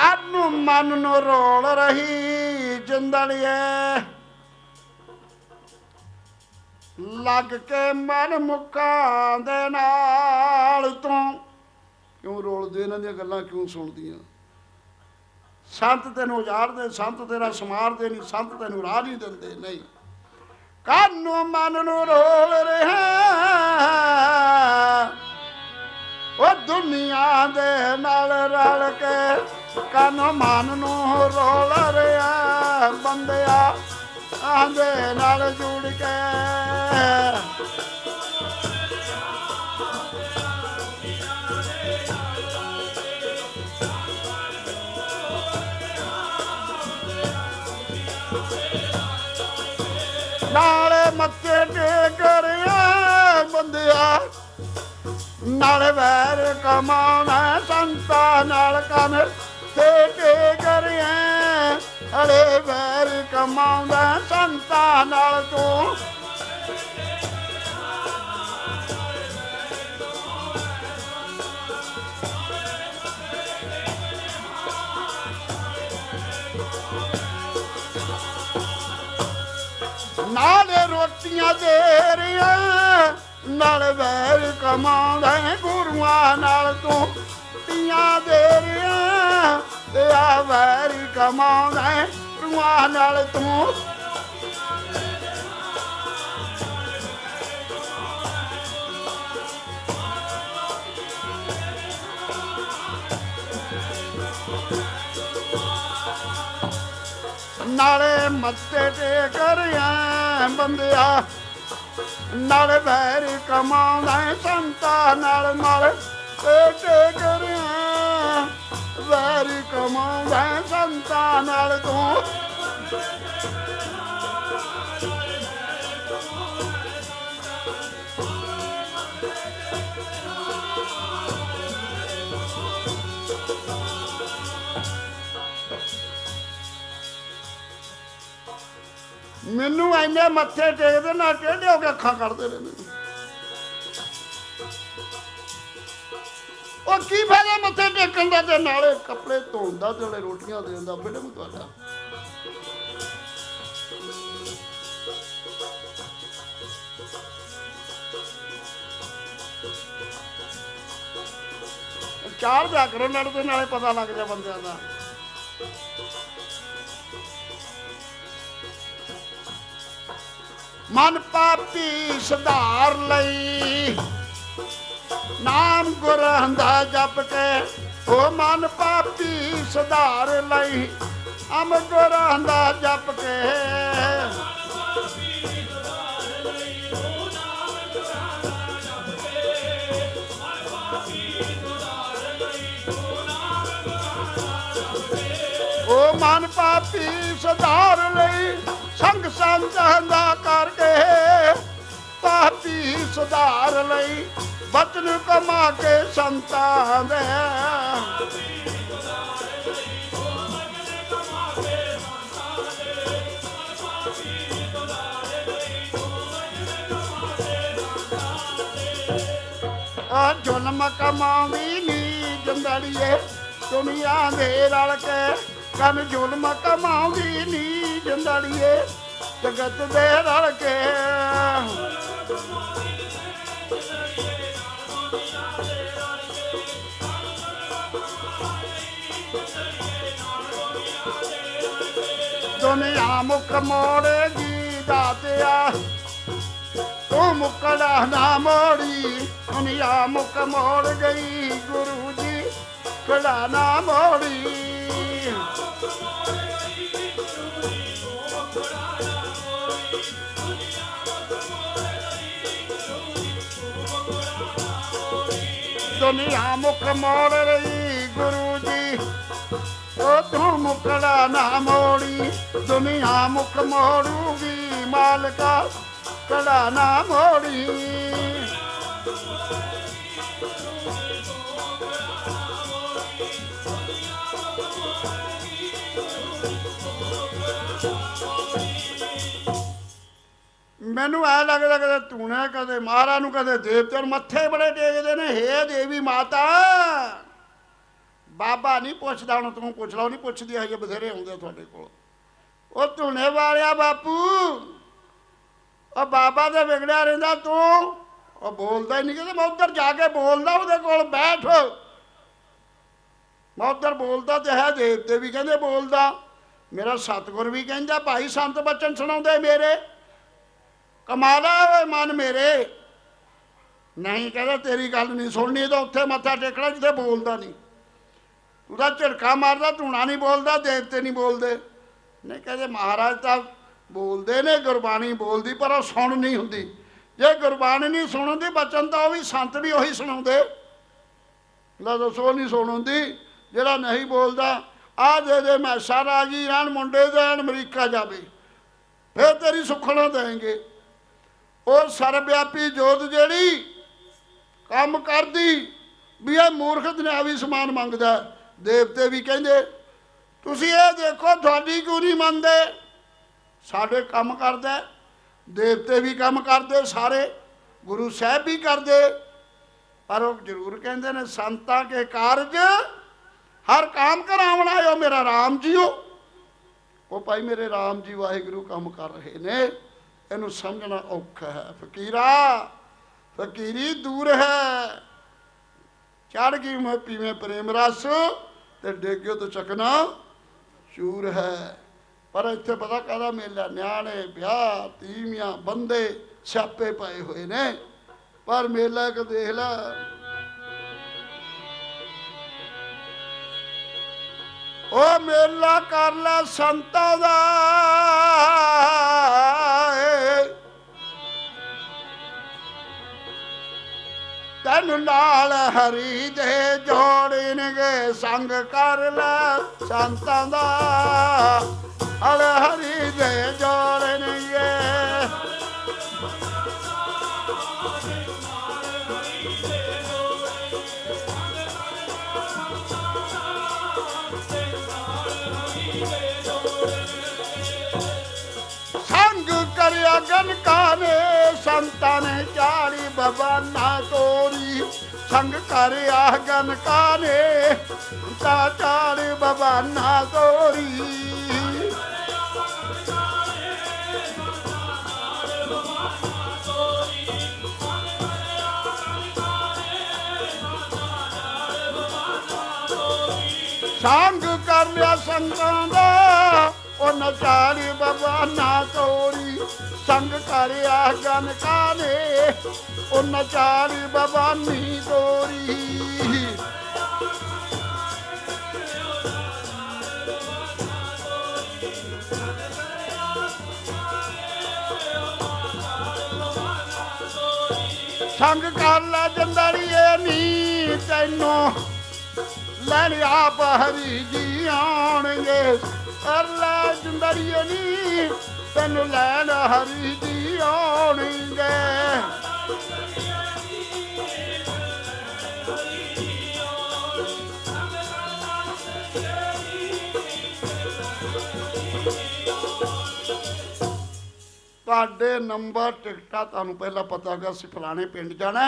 ਕਾਨੂੰ ਮਨ ਨੂੰ ਰੋਲ ਰਹੀ, ਜਿੰਦੜੀਏ। ਲੱਗ ਕੇ ਮਨ ਮੁੱਕਾਂ ਦੇ ਨਾਲ ਤੂੰ ਕਿਉਂ ਰੋਲਦੇ? ਇਹਨਾਂ ਦੀਆਂ ਗੱਲਾਂ ਕਿਉਂ ਸੁਣਦੀਆਂ? ਸੰਤ ਤੈਨੂੰ ਉਜਾੜਦੇ, ਸੰਤ ਤੇਰਾ ਸਮਾਰਦੇ ਨਹੀਂ, ਸੰਤ ਤੈਨੂੰ ਰਾਹ ਨਹੀਂ ਦਿੰਦੇ, ਨਹੀਂ। ਕਾਨੂੰ ਮਨ ਨੂੰ ਰੋਲ ਰਿਹਾ। ਉਹ ਦੁਨੀਆ ਦੇ ਨਾਲ ਰਲ ਕੇ ਕੰਨ ਮਨ ਨੂੰ ਰੋਲ ਰਿਹਾ ਬੰਦਿਆ ਆਂਦੇ ਨਾਲ ਜੁੜ ਕੇ। ਨਾਲੇ ਮੱਥੇ ਟੇਕ ਰਿਆ, ਬੰਦਿਆ ਨਾਲ ਵੈਰ ਕਮਾਉਣਾ ਸੰਤਾ ਨਾਲ ਕੰਨ ਤੇ ਟੇਕ ਰਿਆ ਅਲੇ ਵੈਰ ਕਮਾਉਂਦਾ ਸੰਤਾ ਨਾਲ ਤੂੰ। ਨਾਲੇ ਰੋਟੀਆਂ ਦੇ ਰਿਆ ਨਾਲ ਵੈਰ ਕਮਾਉਂਦਾ ਹੈ, ਗੁਰੂਆਂ ਨਾਲ ਤੂੰ ਤੀਆਂ ਦੇ ਰਿਆ। ਤੇ ਆ ਵੈਰ ਕਮਾਉਂਦਾ ਗੁਰੂਆਂ ਨਾਲ ਤੂੰ। ਨਾਲੇ ਮੱਥੇ ਤੇ ਕਰਿਆ ਬੰਦਿਆ ਨਾਲ ਵੈਰ ਕਮਾਉਂਦਾ ਹੈ ਸੰਤਾ ਨਾਲ ਨਾਲ ਤੇ ਤੇ ਕਰਿਆ। ਵੈਰ ਕਮਾਉਂਦਾ ਸੰਤਾ ਨਾਲ ਤੂੰ ਮੈਨੂੰ ਐਨੇ ਮੱਥੇ ਟੇਕਦੇ ਨਾਲ ਟੇਢੇ ਹੋ ਕੇ ਅੱਖਾਂ ਕੱਢਦੇ ਰਹਿੰਦੇ ਨੇ। ਉਹ ਕੀ ਫਾਇਦਾ ਮੱਥੇ ਟੇਕਣ ਦਾ ਤੇ ਨਾਲੇ ਕੱਪੜੇ ਧੋਣ ਦਾ ਤੇ ਨਾਲੇ ਰੋਟੀਆਂ ਦੇਣ ਦਾ ਬੇਟੇ ਤੁਹਾਡਾ ਚਾਰ ਵਿਆਹ ਕਰੋ ਲੜਦੇ ਨਾਲੇ ਪਤਾ ਲੱਗ ਜਾ ਬੰਦਿਆਂ ਦਾ ਮਨ ਪਾਪੀ ਸੁਧਾਰ ਲਈ। ਨਾਮ ਗੁਰਾਂ ਦਾ ਜਪ ਕੇ ਉਹ ਮਨ ਪਾਪੀ ਸੁਧਾਰ ਲਈ। ਅਮ ਗੁਰਾਂ ਦਾ ਜਪ ਕੇ ਉਹ ਮਨ ਪਾਪੀ ਸੁਧਾਰ ਲਈ। ਸੰਗ ਸੰਤਾਂ ਦਾ ਕਰਕੇ ਪਾਪੀ ਸੁਧਾਰ ਲਈ ਬਚਨ ਕਮਾ ਕੇ ਸੰਤਾਂ ਦੇ। ਆ ਜ਼ੁਲਮ ਕਮਾਵੀ ਨੀ ਜੰਦੜੀਏ ਦੁਨੀਆ ਦੇ ਰਲ ਕੇ, ਕਨ ਜ਼ੁਲਮ ਕਮਾਵੀ ਨੀ ਜੰਦੜੀਏ ਜਗਤ ਦੇ ਰਲ ਕੇ। ਦੁਨੀਆ ਮੁਖ ਮੋੜੇਗੀ ਦਾਤਿਆ ਤੂੰ ਮੁਕੜਾ ਨਾ ਮੋੜੀ, ਦੁਨੀਆ ਮੁਖ ਮੋੜ ਗਈ ਗੁਰੂ ਜੀ। ਕੜਾ ਨਾ ਮੋੜੀ? ਦੁਨੀਆ ਮੁਖ ਮੋੜ ਰਹੀ ਗੁਰੂ ਜੀ। ਉਹ ਤੂੰ ਮੁਕੜਾ ਨਾ ਮੋੜੀ, ਦੁਨੀਆ ਮੁਖ ਮੋੜੂਗੀ ਮਾਲਕਾ। ਕੜਾ ਨਾ ਮੋੜੀ। ਮੈਨੂੰ ਐ ਲੱਗਦਾ ਕਦੇ ਤੂਣੇ ਕਦੇ ਮਹਾਰਾ ਨੂੰ, ਕਦੇ ਦੇਵਤੇ ਮੱਥੇ ਬੜੇ ਟੇਕਦੇ ਨੇ, ਹੇ ਦੇਵੀ ਮਾਤਾ। ਬਾਬਾ ਨਹੀਂ ਪੁੱਛਦਾ ਹੁਣ, ਤੂੰ ਪੁੱਛ ਲਾ ਨਹੀਂ ਪੁੱਛਦੀ ਹਜੇ ਬਥੇਰੇ ਆਉਂਦੇ ਤੁਹਾਡੇ ਕੋਲ। ਉਹ ਧੂਣੇ ਵਾਲਿਆ ਬਾਪੂ, ਉਹ ਬਾਬਾ ਦੇ ਵਿਗੜਿਆ ਰਹਿੰਦਾ ਤੂੰ। ਉਹ ਬੋਲਦਾ ਹੀ ਨਹੀਂ ਕਿਤੇ, ਮੈਂ ਉੱਧਰ ਜਾ ਕੇ ਬੋਲਦਾ ਉਹਦੇ ਕੋਲ, ਬੈਠ। ਮੈਂ ਉੱਧਰ ਬੋਲਦਾ ਤੇ ਹੈ ਦੇਵਤੇ ਵੀ ਕਹਿੰਦੇ ਬੋਲਦਾ। ਮੇਰਾ ਸਤਿਗੁਰ ਵੀ ਕਹਿੰਦਾ, ਭਾਈ ਸੰਤ ਬਚਨ ਸੁਣਾਉਂਦੇ ਮੇਰੇ। ਕਮਾਲਾ ਓਏ ਮਨ ਮੇਰੇ। ਨਹੀਂ ਕਹਿੰਦਾ ਤੇਰੀ ਗੱਲ ਨਹੀਂ ਸੁਣਨੀ, ਤਾਂ ਉੱਥੇ ਮੱਥਾ ਟੇਕਣਾ ਜਿੱਥੇ ਬੋਲਦਾ ਨਹੀਂ। ਤੂੰ ਤਾਂ ਝੜਕਾ ਮਾਰਦਾ, ਧੂਣਾ ਨਹੀਂ ਬੋਲਦਾ, ਦੇਵਤੇ ਨਹੀਂ ਬੋਲਦੇ। ਨਹੀਂ ਕਹਿੰਦੇ ਮਹਾਰਾਜ ਤਾਂ ਬੋਲਦੇ ਨੇ, ਗੁਰਬਾਣੀ ਬੋਲਦੀ, ਪਰ ਉਹ ਸੁਣ ਨਹੀਂ ਹੁੰਦੀ। ਜੇ ਗੁਰਬਾਣੀ ਨਹੀਂ ਸੁਣਦੀ, ਬਚਨ ਤਾਂ ਉਹ ਵੀ ਸੰਤ ਵੀ ਉਹੀ ਸੁਣਾਉਂਦੇ। ਲੈ ਦੱਸੋ ਨਹੀਂ ਸੁਣਉਂਦੀ ਜਿਹੜਾ ਨਹੀਂ ਬੋਲਦਾ ਆ ਦੇ ਦੇ ਮੈਂ ਸਾਰਾ ਜੀ ਰਹਿਣ ਮੁੰਡੇ ਦੇਣ, ਅਮਰੀਕਾ ਜਾਵੇ। ਫਿਰ ਤੇਰੀ ਸੁਖਣਾ ਦੇਣਗੇ। ਉਹ ਸਰਵਿਆਪੀ ਜੋਤ ਜਿਹੜੀ ਕੰਮ ਕਰਦੀ ਵੀ ਇਹ ਮੂਰਖ ਦੁਨਿਆਵੀ ਸਮਾਨ ਮੰਗਦਾ ਦੇਵਤੇ ਵੀ ਕਹਿੰਦੇ, ਤੁਸੀਂ ਇਹ ਦੇਖੋ, ਤੁਹਾਡੀ ਕਿਉਂ ਨਹੀਂ ਮੰਨਦੇ? ਸਾਡੇ ਕੰਮ ਕਰਦਾ ਦੇਵਤੇ ਵੀ ਕੰਮ ਕਰਦੇ, ਸਾਰੇ ਗੁਰੂ ਸਾਹਿਬ ਵੀ ਕਰਦੇ। ਪਰ ਉਹ ਜ਼ਰੂਰ ਕਹਿੰਦੇ ਨੇ, ਸੰਤਾਂ ਕੇ ਕਾਰਜ, ਹਰ ਕੰਮ ਕਰਾਉਣ ਆਇਓ, ਮੇਰਾ ਰਾਮ ਜੀਓ। ਉਹ ਭਾਈ, ਮੇਰੇ ਰਾਮ ਜੀ ਵਾਹਿਗੁਰੂ ਕੰਮ ਕਰ ਰਹੇ ਨੇ। ਇਹਨੂੰ ਸਮਝਣਾ ਔਖਾ ਹੈ। ਫਕੀਰਾ, ਫਕੀਰੀ ਦੂਰ ਹੈ। ਚੜ ਗਈ ਮੈਂ ਪੀਵੇਂ ਪ੍ਰੇਮ ਰਸ ਤੇ ਡੇਗਿਓ ਤੋਂ ਚੱਕਣਾ ਚੂਰ ਹੈ। ਪਰ ਇੱਥੇ ਪਤਾ ਕਾਹਦਾ ਮੇਲਾ? ਨਿਆਣੇ, ਵਿਆਹ, ਤੀਵੀਆਂ, ਬੰਦੇ ਛਾਪੇ ਪਏ ਹੋਏ ਨੇ। ਪਰ ਮੇਲਾ ਇੱਕ ਦੇਖ ਲੈ। ਉਹ ਮੇਲਾ ਕਰ ਲੈ ਸੰਤਾਂ ਦਾ। ਤੈਨੂੰ ਨਾਲ ਹਰੀ ਦੇ ਜੋੜਨਗੇ ਸੰਗ ਕਰ ਲੈ ਸੰਤਾਂ ਦਾ। ਅਲ ਹਰੀ ਦੇ ਜੋੜਨਗੇ ਕਰਿਆ ਗਨਕਾ ਸੰਤਾਂ ਨੇ ਚਾੜੀ ਬਵਾਨਾ ਤੋਰੀ। ਸੰਗ ਕਰਿਆ ਗਨਕਾ ਨੇ ਤਾ ਚਾੜੀ ਬਵਾਨਾ ਤੋਰੀ। ਸੰਗ ਕਰ ਲਿਆ ਸੰਗਾਂ ਦਾ ਉਹ ਨਚਾਰੀ ਬਾਬਾ, ਨਾ ਤੋਰੀ, ਸੰਗ ਕਰਿਆ ਗਨ ਕਾਨੇ। ਉਹ ਨਚਾਰੀ ਬਾਬਾ, ਨੀ ਤੋਰੀ। ਸੰਗ ਕਰ ਲੈ ਜੰਦੜੀਏ, ਨੀ ਤੈਨੂੰ ਲੈਣ ਆਪ ਹਰੀ ਜੀ ਆਉਣਗੇ ਕਰ ਲੈ ਜੰਦੜੀਏ ਨੀ, ਤੈਨੂੰ ਲੈਣ ਹਰੀ ਜੀ ਆਉਣਗੇ। ਤੁਹਾਡੇ ਨੰਬਰ, ਟਿਕਟਾਂ ਤੁਹਾਨੂੰ ਪਹਿਲਾਂ ਪਤਾ ਹੈਗਾ ਅਸੀਂ ਫਲਾਣੇ ਪਿੰਡ ਜਾਣਾ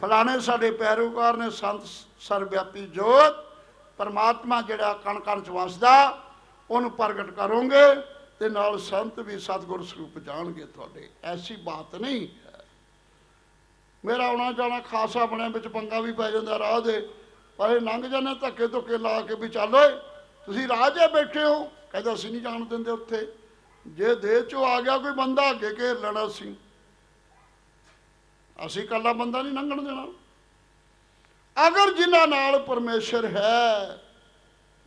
ਫਲਾਣੇ ਸਾਡੇ ਪੈਰੋਕਾਰ ਨੇ ਸੰਤ ਸਰਵਿਆਪੀ ਜੋਤ, ਪਰਮਾਤਮਾ ਜਿਹੜਾ ਕਣ ਕਣ ਚ ਵਸਦਾ ਉਹਨੂੰ ਪ੍ਰਗਟ ਕਰੋਗੇ ਤੇ ਨਾਲ ਸੰਤ ਵੀ ਸਤਿਗੁਰ ਸਰੂਪ ਜਾਣਗੇ ਤੁਹਾਡੇ। ਐਸੀ ਬਾਤ ਨਹੀਂ। ਹੈ ਮੇਰਾ ਆਉਣਾ ਜਾਣਾ ਖਾਸਾ ਬਣਿਆ, ਵਿੱਚ ਪੰਗਾ ਵੀ ਪੈ ਜਾਂਦਾ ਰਾਹ ਦੇ। ਪਰ ਇਹ ਲੰਘ ਜਾਂਦੇ ਧੱਕੇ ਧੁੱਕੇ ਲਾ ਕੇ ਵੀ ਚੱਲ ਓਏ, ਤੁਸੀਂ ਰਾਹ 'ਚ ਬੈਠੇ ਹੋ। ਕਹਿੰਦਾ ਅਸੀਂ ਨਹੀਂ ਜਾਣ ਦਿੰਦੇ ਉੱਥੇ। ਜੇ ਦੇਹ ਚੋਂ ਆ ਗਿਆ ਕੋਈ ਬੰਦਾ, ਅੱਗੇ ਘੇਰ ਲੈਣਾ ਸੀ ਅਸੀਂ ਕੱਲਾ ਬੰਦਾ ਨਹੀਂ ਲੰਘਣ ਦੇਣਾ। ਅਗਰ ਜਿਨ੍ਹਾਂ ਨਾਲ ਪਰਮੇਸ਼ਰ ਹੈ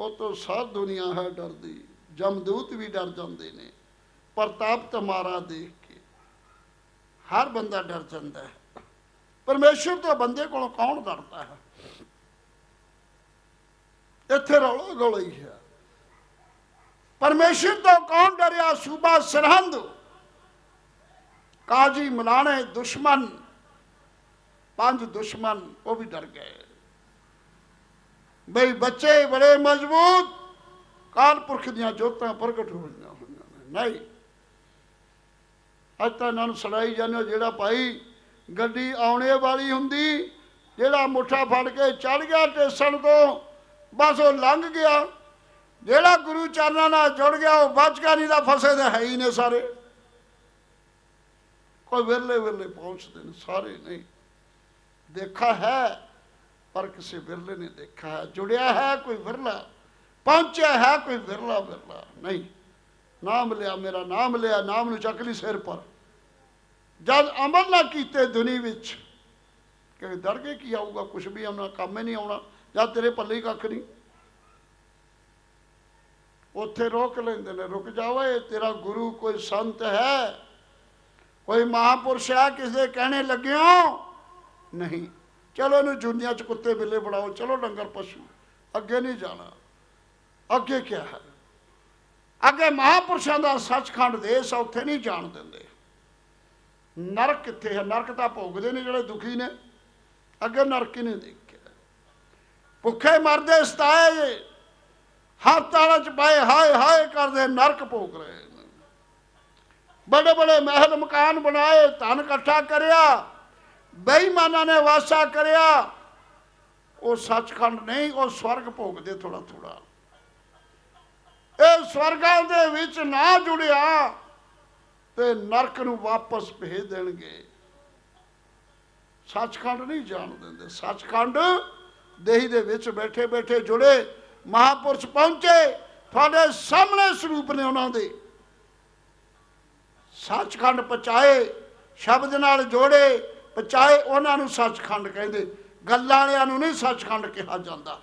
ਉਹ ਤੋਂ ਦੁਨੀਆ ਹੈ ਡਰਦੀ। ਜਮਦੂਤ ਵੀ ਡਰ ਜਾਂਦੇ ਨੇ। ਪ੍ਰਤਾਪ ਤਮਾਰਾ ਦੇਖ ਕੇ ਹਰ ਬੰਦਾ ਡਰ ਜਾਂਦਾ ਹੈ। ਪਰਮੇਸ਼ਰ ਤੋਂ ਬੰਦੇ ਕੋਲੋਂ ਕੌਣ ਡਰਦਾ ਹੈ? ਇੱਥੇ ਰੌਲਾ ਗੋਲਾ ਹੀ ਹੈ। ਪਰਮੇਸ਼ਰ ਤੋਂ ਕੌਣ ਡਰਿਆ? ਸੂਬਾ ਸਰਹੰਦ। ਕਾਜੀ ਮਲਾਣੇ ਦੁਸ਼ਮਣ ਪੰਜ ਦੁਸ਼ਮਣ ਉਹ ਵੀ ਡਰ ਗਏ। ਬਈ ਬੱਚੇ ਬੜੇ ਮਜ਼ਬੂਤ। ਕਾਲ ਪੁਰਖ ਦੀਆਂ ਜੋਤਾਂ ਪ੍ਰਗਟ ਹੋਈਆਂ ਹੋਈਆਂ ਨੇ। ਨਹੀਂ। ਅੱਜ ਤਾਂ ਇਹਨਾਂ ਨੂੰ ਸੜਾਈ ਜਾਂਦੇ ਹੋ, ਜਿਹੜਾ ਭਾਈ ਗੱਡੀ ਆਉਣੇ ਵਾਲੀ ਹੁੰਦੀ ਜਿਹੜਾ ਮੁੱਠਾ ਫੜ ਕੇ ਚੜ ਗਿਆ ਸਟੇਸ਼ਨ ਤੋਂ ਬਸ ਉਹ ਲੰਘ ਗਿਆ। ਜਿਹੜਾ ਗੁਰੂ ਚਰਨਾਂ ਨਾਲ ਜੁੜ ਗਿਆ ਉਹ ਬਚਗਾ ਨਹੀਂ ਦਾ ਫਸੇ ਤਾਂ ਹੈ ਹੀ ਨੇ ਸਾਰੇ। ਕੋਈ ਵਿਰਲੇ ਵਿਰਲੇ ਪਹੁੰਚਦੇ ਨੇ ਸਾਰੇ ਨਹੀਂ। ਦੇਖਾ ਹੈ ਪਰ ਕਿਸੇ ਵਿਰਲੇ ਨੇ ਦੇਖਾ ਹੈ। ਜੁੜਿਆ ਹੈ ਕੋਈ ਵਿਰਲਾ? ਪਹੁੰਚਿਆ ਹੈ ਕੋਈ ਵਿਰਲਾ ਵਿਰਲਾ? ਨਹੀਂ। ਨਾਮ ਲਿਆ ਮੇਰਾ, ਨਾਮ ਲਿਆ, ਨਾਮ ਨੂੰ ਚੱਕ ਲਈ ਸਿਰ ਪਰ। ਜਦ ਅਮਲ ਨਾ ਕੀਤੇ ਦੁਨੀ ਵਿੱਚ ਕਿ ਦਰਗੇ ਕੀ ਆਊਗਾ? ਕੁਝ ਵੀ ਆਉਣਾ ਕੰਮ ਹੀ ਨਹੀਂ ਆਉਣਾ। ਜਦ ਤੇਰੇ ਪੱਲੇ ਹੀ ਕੱਖ ਨਹੀਂ। ਉੱਥੇ ਰੋਕ ਲੈਂਦੇ ਨੇ, ਰੁਕ ਜਾਵੇ, ਤੇਰਾ ਗੁਰੂ ਕੋਈ ਸੰਤ ਹੈ? ਕੋਈ ਮਹਾਪੁਰਸ਼ ਹੈ ਕਿਸੇ ਦੇ ਕਹਿਣੇ ਲੱਗਿਓ? ਨਹੀਂ। ਚਲੋ ਇਹਨੂੰ ਜੁਨੀਆਂ ਚ ਕੁੱਤੇ ਬਿੱਲੇ ਬਣਾਓ, ਚਲੋ ਡੰਗਰ ਪਸ਼ੂ, ਅੱਗੇ ਨਹੀਂ ਜਾਣਾ। ਅੱਗੇ ਕੀ ਹੈ? ਅੱਗੇ ਮਹਾਪੁਰਸ਼ਾਂ ਦਾ ਸੱਚਖੰਡ ਦੇਸ਼ ਆ, ਉੱਥੇ ਨਹੀਂ ਜਾਣ ਦਿੰਦੇ। ਨਰਕ ਕਿੱਥੇ ਹੈ? ਨਰਕ ਤਾਂ ਭੋਗਦੇ ਨੇ ਜਿਹੜੇ ਦੁਖੀ ਨੇ। ਅੱਗੇ ਨਰਕ ਹੀ ਨਹੀਂ ਦੇਖਿਆ। ਭੁੱਖੇ ਮਰਦੇ ਸਤਾਏ ਹਸਪਤਾਲਾਂ ਚ ਪਾਏ, ਹਾਏ ਹਾਏ ਕਰਦੇ ਨਰਕ ਭੋਗ ਰਹੇ ਨੇ। ਬੜੇ ਬੜੇ ਮਹਿਲ ਮਕਾਨ ਬਣਾਏ, ਧਨ ਇਕੱਠਾ ਕਰਿਆ। ਬੇਈਮਾਨਾਂ ਨੇ ਵਾਸਾ ਕਰਿਆ। ਉਹ ਸੱਚਖੰਡ ਨਹੀਂ, ਉਹ ਸਵਰਗ ਭੋਗਦੇ ਥੋੜਾ ਥੋੜਾ ਇਹ ਸਵਰਗਾਂ ਦੇ ਵਿੱਚ ਨਾ ਜੁੜਿਆ ਤੇ ਨਰਕ ਨੂੰ ਵਾਪਸ ਭੇਜ ਦੇਣਗੇ। ਸੱਚਖੰਡ ਨਹੀਂ ਜਾਣ ਦਿੰਦੇ। ਸੱਚਖੰਡ ਦੇਹੀ ਦੇ ਵਿੱਚ ਬੈਠੇ ਬੈਠੇ ਜੁੜੇ, ਮਹਾਪੁਰਸ਼ ਪਹੁੰਚੇ। ਤੁਹਾਡੇ ਸਾਹਮਣੇ ਸਰੂਪ ਨੇ ਉਹਨਾਂ ਦੇ। ਸੱਚਖੰਡ ਪਚਾਏ ਸ਼ਬਦ ਨਾਲ ਜੋੜੇ ਪਚਾਏ ਉਹਨਾਂ ਨੂੰ ਸੱਚਖੰਡ ਕਹਿੰਦੇ ਗੱਲਾਂ ਵਾਲਿਆਂ ਨੂੰ ਨਹੀਂ ਸੱਚਖੰਡ ਕਿਹਾ ਜਾਂਦਾ।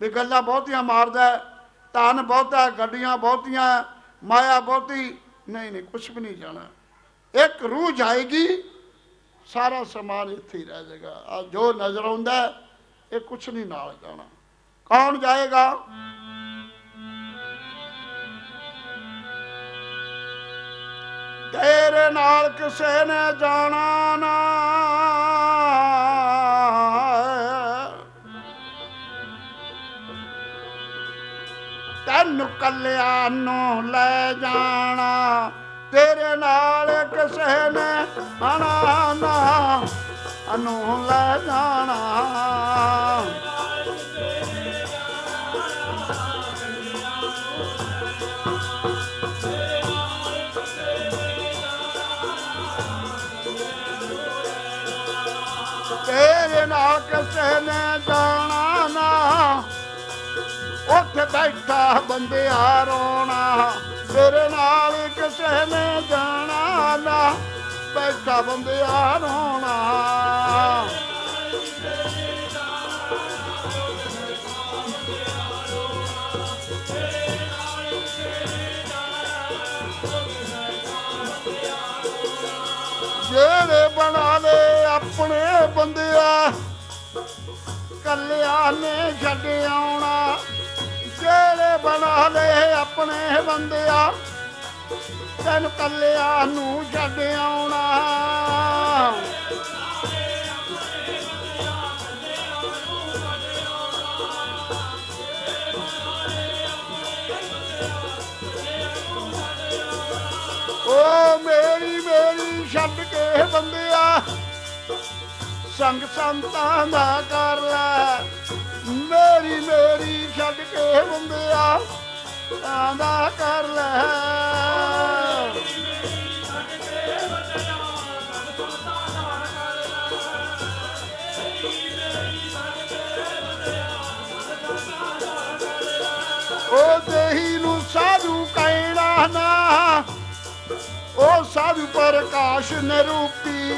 ਵੀ ਗੱਲਾਂ ਬਹੁਤੀਆਂ ਮਾਰਦਾ ਹੈ, ਧਨ ਬਹੁਤਾ ਗੱਡੀਆਂ ਬਹੁਤੀਆਂ ਮਾਇਆ ਬਹੁਤੀ ਨਹੀਂ ਨਹੀਂ ਕੁਝ ਵੀ ਨਹੀਂ ਜਾਣਾ। ਇੱਕ ਰੂਹ ਜਾਏਗੀ ਸਾਰਾ ਸਮਾਨ ਇੱਥੇ ਹੀ ਰਹਿ ਜਾਏਗਾ। ਆ ਜੋ ਨਜ਼ਰ ਆਉਂਦਾ ਇਹ ਕੁਝ ਨਹੀਂ ਨਾਲ ਜਾਣਾ। ਕੌਣ ਜਾਏਗਾ? ਤੇਰੇ ਨਾਲ ਕਿਸੇ ਨੇ ਜਾਣਾ ਨਾ। ਕੱਲਿਆਂ ਨੂੰ ਲੈ ਜਾਣਾ। ਤੇਰੇ ਨਾਲ ਕਿਸੇ ਨੇ ਆਣਾ ਨਾ ਅਨੂੰ ਲੈ ਜਾਣਾ। ਤੇਰੇ ਨਾਲ ਕਿਸੇ ਨੇ ਜਾਣਾ। ਉੱਥੇ ਬੈਠਾ ਬੰਦਿਆ ਰੋਣਾ, ਤੇਰੇ ਨਾਲ ਕਿਸੇ ਨੇ ਜਾਣਾ ਨਾ। ਬੈਠਾ ਬੰਦਿਆ ਰੋਣਾ। ਜਿਹੜੇ ਬਣਾ ਲੈ ਆਪਣੇ ਬੰਦਿਆ, ਕੱਲਿਆਂ ਨੇ ਛੱਡ ਆਉਣਾ। ਜਿਹੜੇ ਬਣਾ ਲੈ ਆਪਣੇ ਬੰਦਿਆ, ਤੈਨੂੰ ਕੱਲਿਆਂ ਨੂੰ ਛੱਡ ਆਉਣਾ। ਓ ਮੇਰੀ ਮੇਰੀ ਛੱਡ ਕੇ ਬੰਦਿਆ, ਸੰਗ ਸੰਤਾਂ ਦਾ ਕਰ ਲੈ ਮੇਰੀ ਮੇਰੀ ਛੱਡ ਕੇ ਬੰਦਿਆ ਤਾਂ ਕਰ ਲੈ। ਉਹ ਦੇਹੀ ਨੂੰ ਸਾਧੂ ਕਹਿਣਾ ਨਾ ਉਹ ਸਾਧੂ ਪ੍ਰਕਾਸ਼ ਨਿਰੂਪੀ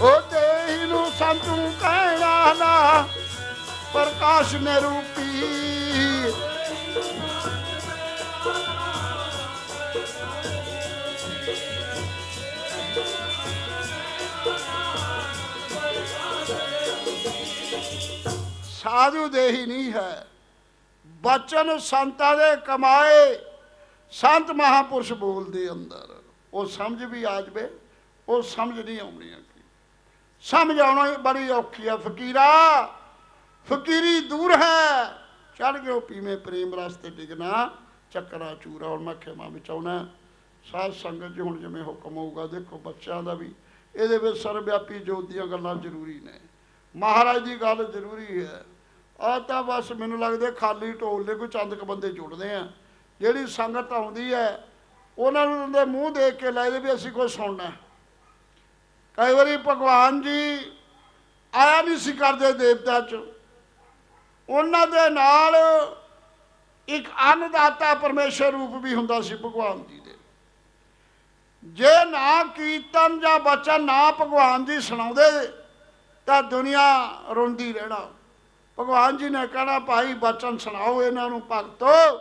ਉਹ ਦੇਹੀ ਨੂੰ ਸੰਤੂ ਕਹਿਣਾ ਨਾ। ਪ੍ਰਕਾਸ਼ ਨਿਰੂਪੀ ਸਾਧੂ ਦੇਹੀ ਨਹੀਂ ਹੈ। ਬਚਨ ਸੰਤਾਂ ਦੇ ਕਮਾਏ। ਸੰਤ ਮਹਾਪੁਰਸ਼ ਬੋਲਦੇ ਅੰਦਰ। ਉਹ ਸਮਝ ਵੀ ਆ ਜਵੇ, ਉਹ ਸਮਝ ਨਹੀਂ ਆਉਣੀ ਅੱਗੇ। ਸਮਝ ਆਉਣਾ ਬੜੀ ਔਖੀ ਆ, ਫਕੀਰਾ। ਫਕੀਰੀ ਦੂਰ ਹੈ। ਚੜ ਗਿਓ, ਪੀਵੇਂ ਪ੍ਰੇਮ ਰਸਤੇ ਡਿਗਣਾ। ਚੱਕਰਾ ਚੂਰਾ ਹੁਣ ਮੈਂ ਖੇਮਾ ਵਿੱਚ ਆਉਣਾ ਸਾਧ ਸੰਗਤ ਜੀ ਹੁਣ ਜਿਵੇਂ ਹੁਕਮ ਹੋਊਗਾ, ਦੇਖੋ ਬੱਚਿਆਂ ਦਾ ਵੀ। ਇਹਦੇ ਵਿੱਚ ਸਰਵਿਆਪੀ ਜੋਤ ਦੀਆਂ ਗੱਲਾਂ ਜ਼ਰੂਰੀ ਨੇ। ਮਹਾਰਾਜ ਦੀ ਗੱਲ ਜ਼ਰੂਰੀ ਹੈ। ਆ ਤਾਂ ਬਸ ਮੈਨੂੰ ਲੱਗਦਾ ਖਾਲੀ ਢੋਲ ਦੇ ਕੋਈ ਚੰਦ ਕ ਬੰਦੇ ਜੁੜਦੇ ਆ। ਜਿਹੜੀ ਸੰਗਤ ਆਉਂਦੀ ਹੈ, ਉਹਨਾਂ ਨੂੰ ਦੇ ਮੂੰਹ ਦੇਖ ਕੇ ਲੱਗਦੇ ਵੀ ਅਸੀਂ ਕੁਝ ਸੁਣਨਾ ਕਈ ਵਾਰੀ ਭਗਵਾਨ ਜੀ ਆਇਆ ਨਹੀਂ ਸੀ ਕਰਦੇ ਦੇਵਤਾ ਚ। ਉਹਨਾਂ ਦੇ ਨਾਲ ਇੱਕ ਅੰਨਦਾਤਾ ਪਰਮੇਸ਼ਰ ਰੂਪ ਵੀ ਹੁੰਦਾ ਸੀ ਭਗਵਾਨ ਜੀ ਦੇ। ਜੇ ਨਾ ਕੀਰਤਨ ਜਾਂ ਬਚਨ ਨਾ ਭਗਵਾਨ ਜੀ ਸੁਣਾਉਂਦੇ, ਤਾਂ ਦੁਨੀਆ ਰੋਂਦੀ ਰਹਿਣਾ। ਭਗਵਾਨ ਜੀ ਨੇ ਕਹਿਣਾ, ਭਾਈ, ਬਚਨ ਸੁਣਾਓ ਇਹਨਾਂ ਨੂੰ ਭਗਤੋ।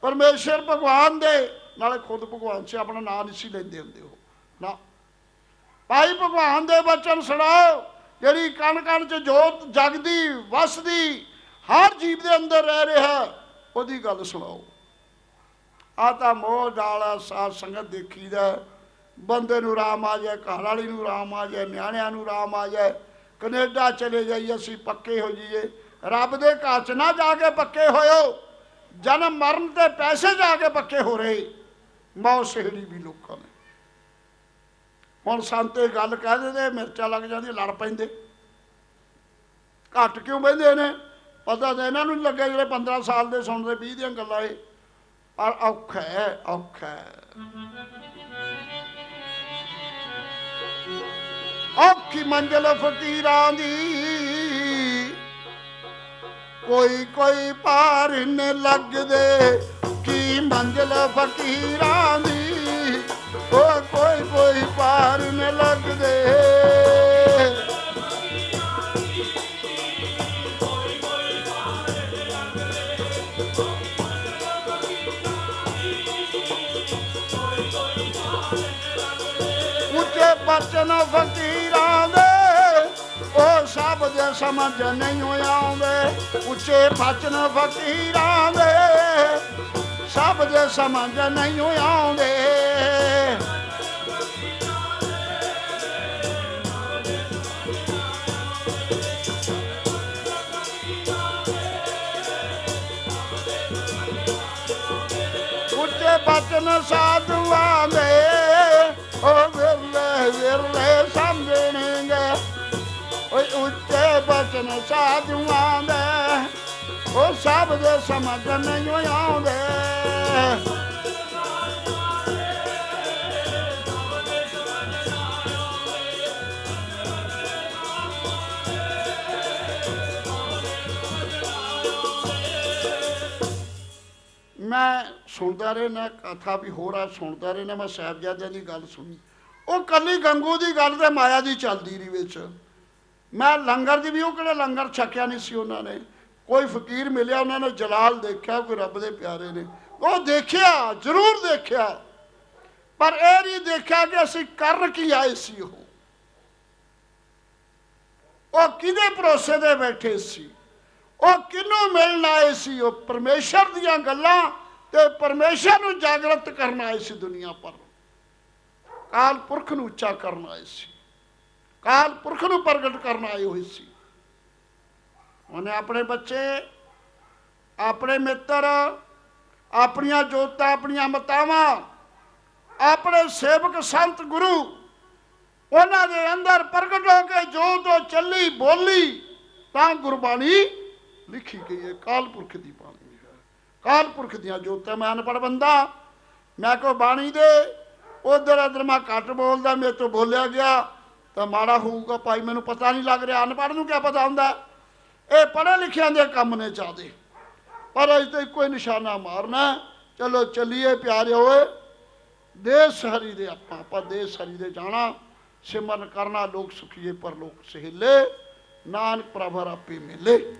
ਪਰਮੇਸ਼ਰ ਭਗਵਾਨ ਦੇ। ਨਾਲੇ ਖੁਦ ਭਗਵਾਨ ਸੀ ਆਪਣਾ ਨਾਂ ਨਹੀਂ ਸੀ ਲੈਂਦੇ ਹੁੰਦੇ ਉਹ। ਨਾ। ਭਾਈ, ਭਗਵਾਨ ਦੇ ਬਚਨ ਸੁਣਾਓ। ਜਿਹੜੀ ਕਣ ਕਣ ਚ ਜੋਤ ਜਗਦੀ, ਵਸਦੀ ਹਰ ਜੀਵ ਦੇ ਅੰਦਰ ਰਹਿ ਰਿਹਾ ਉਹਦੀ ਗੱਲ ਸੁਣਾਓ। ਆ ਤਾਂ ਮੋਹ ਡਾਲਾ ਸਾਧ ਸੰਗਤ ਦੇਖੀਦਾ ਬੰਦੇ ਨੂੰ ਰਾਮ ਆ ਜਾਏ, ਘਰ ਵਾਲੀ ਨੂੰ ਰਾਮ ਆ ਜਾਏ, ਨਿਆਣਿਆਂ ਨੂੰ ਰਾਮ ਆ ਜਾਏ। ਕੈਨੇਡਾ ਚਲੇ ਜਾਈਏ ਅਸੀਂ, ਪੱਕੇ ਹੋ ਜਾਈਏ। ਰੱਬ ਦੇ ਘਰ ਚ ਨਾ ਜਾ ਕੇ ਪੱਕੇ ਹੋਇਓ। ਜਨਮ ਮਰਨ ਤੇ ਪੈਸੇ ਜਾ ਕੇ ਪੱਕੇ ਹੋ ਰਹੇ। ਮੌ ਸਿਹੜੀ ਵੀ ਲੋਕਾਂ ਨੇ। ਹੁਣ ਸੰਤੇ ਗੱਲ ਕਹਿ ਦਿੰਦੇ, ਮਿਰਚਾਂ ਲੱਗ ਜਾਂਦੀ ਲੜ ਪੈਂਦੇ। ਘੱਟ ਕਿਉਂ ਬਹਿੰਦੇ ਨੇ? ਪਤਾ ਤਾਂ ਇਹਨਾਂ ਨੂੰ ਨਹੀਂ ਲੱਗਿਆ ਜਿਹੜੇ 15 ਸਾਲ ਦੇ ਸੁਣਦੇ 20 ਦੀਆਂ ਗੱਲਾਂ ਇਹ। ਔਰ ਔਖਾ ਹੈ, ਔਖਾ ਔਖੀ ਮੰਜ਼ਲ ਫਕੀਰਾਂ ਦੀ। ਕੋਈ ਕੋਈ ਪਾਰ ਨ ਲੱਗਦੇ, ਕੀ ਮੰਜ਼ਲ ਫਕੀਰਾਂ ਦੀ। ਓ, ਕੋਈ ਕੋਈ ਪਾਰ ਨ ਲੱਗਦੇ। ਉੱਚੇ ਬਚਨ ਫਕੀਰਾਂ ਦੇ ਉਹ ਸਭ ਦੇ ਸਮਝ ਨਹੀਂ ਆਉਂਦੇ। ਉੱਚੇ ਬਚਨ ਫਕੀਰਾਂ ਦੇ ਸਭ ਦੇ ਸਮਝ ਨਹੀਂ ਆਉਂਦੇ। ਵਚਨ ਸਾਧੂਆਂ ਦੇ, ਉਹ ਵਿਰਲੇ ਵਿਰਲੇ ਸਮਝਣਗੇ। ਓਏ ਉੱਚੇ ਵਚਨ ਸਾਧੂਆਂ ਦੇ, ਉਹ ਸਭ ਦੇ ਸਮਝ ਨਹੀਂ ਆਉਂਦੇ। ਮੈਂ ਸੁਣਦਾ ਰਹਿਣਾ ਕਥਾ ਵੀ ਹੋਰ ਆ, ਸੁਣਦਾ ਰਹਿਣਾ ਮੈਂ ਸਾਹਿਬਜ਼ਾਦਿਆਂ ਦੀ ਗੱਲ ਸੁਣੀ। ਉਹ ਕੱਲੀ ਗੰਗੂ ਦੀ ਗੱਲ ਤੇ ਮਾਇਆ ਦੀ ਚੱਲਦੀ ਰਹੀ ਵਿੱਚ। ਮੈਂ ਲੰਗਰ ਦੀ ਵੀ ਉਹ ਕਿਹੜਾ ਲੰਗਰ ਛਕਿਆ ਨਹੀਂ ਸੀ ਉਹਨਾਂ ਨੇ। ਕੋਈ ਫਕੀਰ ਮਿਲਿਆ, ਉਹਨਾਂ ਨੇ ਜਲਾਲ ਦੇਖਿਆ, ਕੋਈ ਰੱਬ ਦੇ ਪਿਆਰੇ ਨੇ। ਉਹ ਦੇਖਿਆ, ਜ਼ਰੂਰ ਦੇਖਿਆ। ਪਰ ਇਹ ਨਹੀਂ ਦੇਖਿਆ ਕਿ ਅਸੀਂ ਕਰਨ ਕੀ ਆਏ ਸੀ ਉਹ। ਉਹ ਕਿਹਦੇ ਭਰੋਸੇ ਤੇ ਬੈਠੇ ਸੀ? ਉਹ ਕਿਹਨੂੰ ਮਿਲਣ ਆਏ ਸੀ? ਉਹ ਪਰਮੇਸ਼ਰ ਦੀਆਂ ਗੱਲਾਂ ਤੇ ਪਰਮੇਸ਼ਰ ਨੂੰ ਜਾਗਰਤ ਕਰਨ ਆਏ ਸੀ ਦੁਨੀਆ ਪਰ। ਕਾਲ ਪੁਰਖ ਨੂੰ ਉੱਚਾ ਕਰਨ ਆਏ ਸੀ। ਕਾਲ ਪੁਰਖ ਨੂੰ ਪ੍ਰਗਟ ਕਰਨ ਆਏ ਹੋਏ ਸੀ। ਉਹਨੇ ਆਪਣੇ ਬੱਚੇ, ਆਪਣੇ ਮਿੱਤਰ, ਆਪਣੀਆਂ ਜੋਤਾਂ, ਆਪਣੀਆਂ ਮਤਾਵਾਂ, ਆਪਣੇ ਸੇਵਕ ਸੰਤ ਗੁਰੂ, ਉਹਨਾਂ ਦੇ ਅੰਦਰ ਪ੍ਰਗਟ ਹੋ ਕੇ ਜੋ ਤੋਂ ਚੱਲੀ ਬੋਲੀ, ਤਾਂ ਗੁਰਬਾਣੀ ਲਿਖੀ ਗਈ ਹੈ ਕਾਲ ਪੁਰਖ ਦੀ ਬਾਣੀ। ਕਾਲ ਪੁਰਖ ਦੀਆਂ ਜੋਤਾਂ, ਮੈਂ ਅਨਪੜ੍ਹ ਬੰਦਾ। ਮੈਂ ਕੋ ਬਾਣੀ ਦੇ? ਉਧਰ ਅਧਰ ਮੈਂ ਘੱਟ ਬੋਲਦਾ, ਮੇਰੇ ਤੋਂ ਬੋਲਿਆ ਗਿਆ, ਤਾਂ ਮਾੜਾ ਹੋਊਗਾ ਭਾਈ, ਮੈਨੂੰ ਪਤਾ ਨਹੀਂ ਲੱਗ ਰਿਹਾ। ਅਨਪੜ੍ਹ ਨੂੰ ਕੀ ਪਤਾ ਹੁੰਦਾ? ਇਹ ਪੜ੍ਹੇ ਲਿਖਿਆਂ ਦੇ ਕੰਮ ਨੇ ਚਾਹਦੇ ਪਰ ਅਜ ਤੇ ਕੋਈ ਨਿਸ਼ਾਨਾ ਮਾਰਨਾ ਚਲੋ ਚੱਲੀਏ ਪਿਆਰੇ ਹੋਏ ਦੇਸ ਹਰੀ ਦੇ ਆਪਾਂ ਆਪਾਂ ਦੇਸ ਹਰੀ ਦੇ ਜਾਣਾ। ਸਿਮਰਨ ਕਰਨਾ, ਲੋਕ ਸੁਖੀਏ ਪਰ ਲੋਕ ਸਹਿਲੇ। ਨਾਨਕ ਪ੍ਰਭਰ ਆਪੇ ਮਿਲੇ।